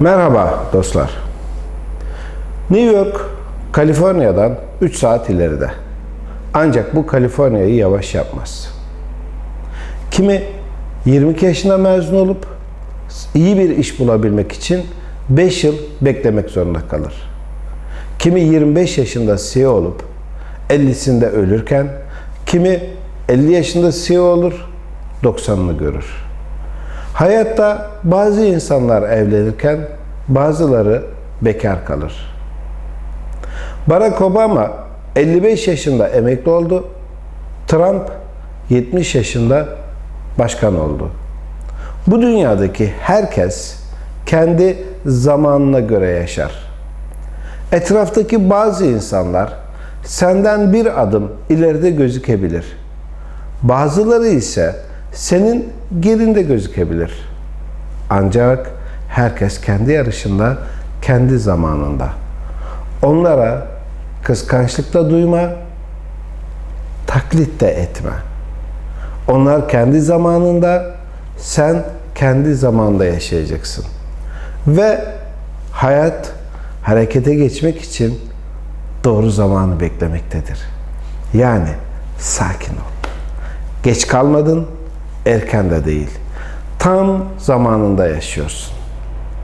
Merhaba dostlar. New York, Kaliforniya'dan 3 saat ileride. Ancak bu Kaliforniya'yı yavaş yapmaz. Kimi 22 yaşında mezun olup iyi bir iş bulabilmek için 5 yıl beklemek zorunda kalır. Kimi 25 yaşında CEO olup 50'sinde ölürken kimi 50 yaşında CEO olur 90'ını görür. Hayatta bazı insanlar evlenirken bazıları bekar kalır. Barack Obama 55 yaşında emekli oldu. Trump 70 yaşında başkan oldu. Bu dünyadaki herkes kendi zamanına göre yaşar. Etraftaki bazı insanlar senden bir adım ileride gözükebilir. Bazıları ise senin gerinde gözükebilir. Ancak herkes kendi yarışında, kendi zamanında. Onlara kıskançlıkta duyma, taklit de etme. Onlar kendi zamanında, sen kendi zamanda yaşayacaksın. Ve hayat harekete geçmek için doğru zamanı beklemektedir. Yani sakin ol. Geç kalmadın, erken de değil. Tam zamanında yaşıyorsun.